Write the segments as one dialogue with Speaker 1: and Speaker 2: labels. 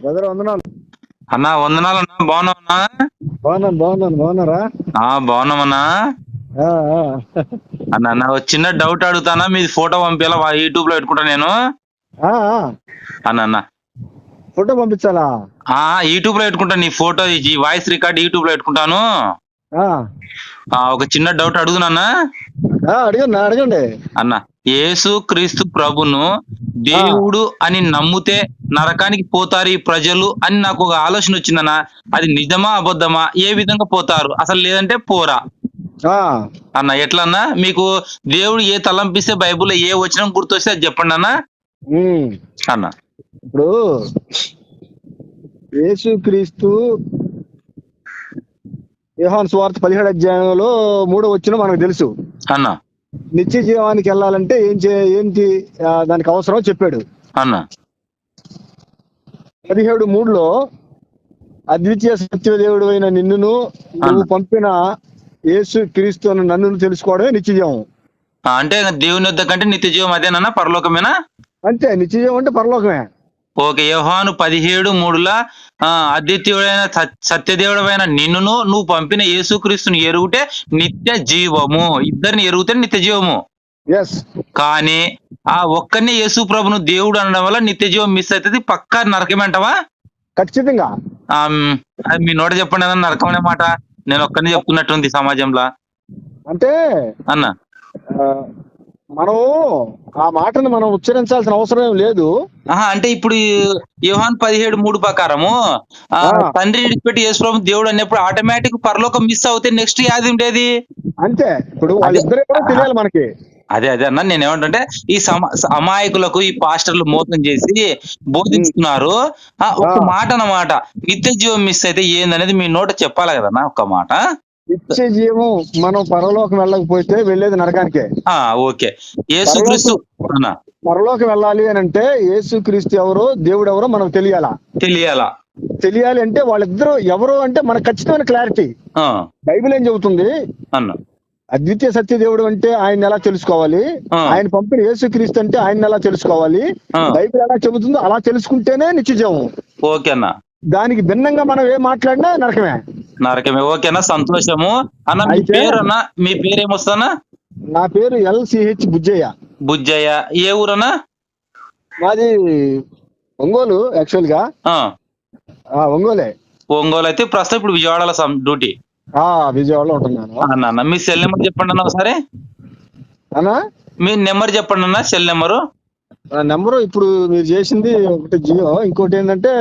Speaker 1: Brother వందనాలు.
Speaker 2: అన్నా వందనాలు అన్నా. బాగున్నావన్నా
Speaker 1: బాగున్నాను బాగున్నాను. బాగున్నారా?
Speaker 2: ఆ బాగున్నామన్నా. అన్న అన్న ఒక చిన్న డౌట్ అడుగుతానా? మీది ఫోటో పంపించాలా యూట్యూబ్లో పెట్టుకుంటా నేను. అన్న అన్న.
Speaker 1: ఫోటో పంపించాలా?
Speaker 2: ఆ యూట్యూబ్లో పెట్టుకుంటా నీ ఫోటో ఈ వాయిస్ రికార్డ్ యూట్యూబ్లో పెట్టుకుంటాను. ఒక చిన్న డౌట్ అడుగునన్నా
Speaker 1: ఆ, అడగండి అడగండి.
Speaker 2: అన్న యేసు క్రీస్తు ప్రభును దేవుడు అని నమ్మితే నరకానికి పోతారు ఈ ప్రజలు అని నాకు ఒక ఆలోచన వచ్చిందన్న. అది నిజమా అబద్ధమా? ఏ విధంగా పోతారు? అసలు లేదంటే పోరా?
Speaker 1: ఆ,
Speaker 2: అన్న ఎట్లా అన్న? మీకు దేవుడు ఏ తలంపిస్తే బైబిల్లో ఏ వచనం గుర్తొస్తే అది చెప్పండి అన్న. అన్న.
Speaker 1: ఇప్పుడు యేసు క్రీస్తు యోహాన్ స్వార్థ పదిహేడు అధ్యాయంలో మూడో వచ్చిన మనకు తెలుసు.
Speaker 2: అన్న.
Speaker 1: నిత్య జీవానికి వెళ్ళాలంటే ఏం చే ఏంటి దానికి అవసరం చెప్పాడు.
Speaker 2: అన్న.
Speaker 1: పదిహేడు మూడులో అద్వితీయ సత్యదేవుడు అయిన నిన్నును నువ్వు పంపిన యేసు క్రీస్తు అను నన్ను తెలుసుకోవడమే నిత్య జీవం
Speaker 2: ఆ, అంటే దేవుని వద్ద కంటే నిత్య జీవం అదేనన్నా? పరలోకమేనా?
Speaker 1: అంతే నిత్య జీవం అంటే పరలోకమే.
Speaker 2: ఓకే యోహాను పదిహేడు మూడులా ఆ, అద్వితీయుడైన సత్- సత్యదేవుడమైన నిన్నును నువ్వు పంపిన యేసుక్రీస్తుని ఎరుగుటే నిత్య జీవము. ఇద్దరిని ఎరుగుతే నిత్య జీవము. కానీ ఆ ఒక్కరిని యేసు ప్రభును దేవుడు అనడం వల్ల నిత్య జీవం మిస్ అవుతుంది. పక్కా నరకమంటావా
Speaker 1: ఖచ్చితంగా.
Speaker 2: అది మీ నోట చెప్పండి అన్న నరకమనే మాట నేను ఒక్కరిని చెప్తున్నట్టుంది సమాజంలో.
Speaker 1: అంటే
Speaker 2: అన్న.
Speaker 1: మనం ఆ మాటను మనం ఉచ్చరించాల్సిన అవసరం ఏం లేదు.
Speaker 2: అంటే ఇప్పుడు యోహాన్ పదిహేడు మూడు ప్రకారము. తండ్రి విడిచిపెట్టి యేసు ప్రభు దేవుడు అన్నప్పుడు ఆటోమేటిక్ పరలోకం మిస్ అవుతే నెక్స్ట్ యాది ఉండేది
Speaker 1: అంతే. ఇప్పుడు వాళ్ళిద్దరే తెలియాలి మనకి.
Speaker 2: అదే అదే అన్న నేను ఏమంటుంటే ఈ సమ అమాయకులకు ఈ పాస్టర్లు మోసం చేసి బోధిస్తున్నారు. ఒక. మాట అన్నమాట. నిత్య జీవం మిస్ అయితే ఏందనేది మీ నోట చెప్పాలి కదన్నా ఒక్క మాట.
Speaker 1: నిత్య జీవం మనం పరలోకం వెళ్ళకపోతే వెళ్ళేది నరకానికే.
Speaker 2: ఆ ఓకే. యేసుక్రీస్తు
Speaker 1: పరలోకం వెళ్ళాలి అని అంటే యేసు క్రీస్తు ఎవరో దేవుడు ఎవరో మనకు తెలియాలా.
Speaker 2: తెలియాలా.
Speaker 1: తెలియాలి అంటే వాళ్ళిద్దరూ ఎవరు అంటే మనకు ఖచ్చితమైన క్లారిటీ. బైబిల్ ఏం చెబుతుంది?
Speaker 2: అన్న.
Speaker 1: అద్వితీయ సత్య దేవుడు అంటే ఆయన ఎలా తెలుసుకోవాలి. ఆయన పంపిన యేసు క్రీస్తు అంటే ఆయన ఎలా తెలుసుకోవాలి. బైబిల్ ఎలా చెబుతుందో అలా తెలుసుకుంటేనే నిత్యజీవం
Speaker 2: ఓకే అన్న.
Speaker 1: దానికి భిన్నంగా మనం ఏం మాట్లాడినా నరకమే.
Speaker 2: నరకమే. ఓకేనా? సంతోషము. అన్న మీ పేరు అన్న మీ పేరు ఏమొస్తానా
Speaker 1: నా పేరు ఎల్సిహెచ్ బుజ్జయ్య.
Speaker 2: బుజ్జయ్య. ఏ ఊరన్నా?
Speaker 1: మాది ఒంగోలు యాక్చువల్గా ఒంగోలే
Speaker 2: ఒంగోలు. అయితే ప్రస్తుతం ఇప్పుడు విజయవాడలో డ్యూటీ.
Speaker 1: ఆ విజయవాడలో ఉంటున్నాను.
Speaker 2: అన్న మీ సెల్ నెంబర్ చెప్పండి అన్న ఒకసారి.
Speaker 1: అన్నా?
Speaker 2: మీ నెంబర్ చెప్పండి అన్న సెల్ నెంబరు.
Speaker 1: నెంబరు ఇప్పుడు మీరు చేసింది ఒకటి జియో ఇంకోటి ఏంటంటే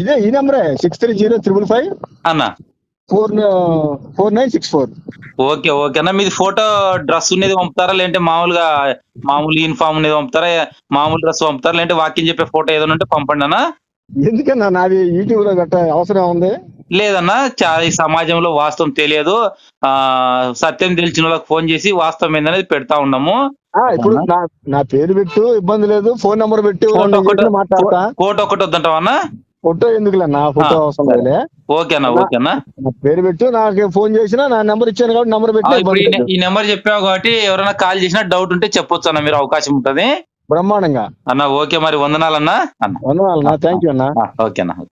Speaker 1: ఇదే ఈ నెంబరే six three zero triple five.
Speaker 2: అన్న?
Speaker 1: Four four nine six four.
Speaker 2: Okay okay. అన్న మీది ఫోటో డ్రెస్ ఉన్నది పంపుతారా? లేదంటే మామూలుగా మామూలు యూనిఫామ్ ఉన్నది పంపుతారా? మామూలు డ్రెస్ పంపుతారా? లేదంటే వాక్యం చెప్పే ఫోటో ఏదైనా ఉంటే పంపండి అన్న.
Speaker 1: ఎందుకన్నా నాది యూట్యూబ్లో గట్ట అవసరం ఉంది?
Speaker 2: లేదన్నా చాలా ఈ సమాజంలో వాస్తవం తెలియదు. ఆ సత్యం తెలిసిన వాళ్ళకి ఫోన్ చేసి వాస్తవం ఏందనేది పెడతా ఉన్నాము.
Speaker 1: ఇప్పుడు నా పేరు పెట్టు ఇబ్బంది లేదు. ఫోన్ నెంబర్ పెట్టు
Speaker 2: ఫోటో
Speaker 1: నేను
Speaker 2: ఒకటి
Speaker 1: మాట్లాడతా.
Speaker 2: ఫోటో
Speaker 1: ఎందుకులే నా ఫోటో అవసరం లేదులే.
Speaker 2: ఓకే అన్న ఓకే అన్న.
Speaker 1: నా పేరు పెట్టు నాకు ఫోన్ చేసినా నా నెంబర్ ఇచ్చాను కాబట్టి నెంబర్ పెట్టి
Speaker 2: ఇప్పుడు ఈ నెంబర్ చెప్పావు కాబట్టి ఎవరైనా కాల్ చేసినా డౌట్ ఉంటే చెప్పొచ్చు అన్న మీరు అవకాశం ఉంటది.
Speaker 1: బ్రహ్మాండంగా.
Speaker 2: అన్న ఓకే మరి వందనాలన్నా. అన్న.
Speaker 1: వందనాలు నా థ్యాంక్ యూ అన్నా.
Speaker 2: ఆ, ఓకే అన్న.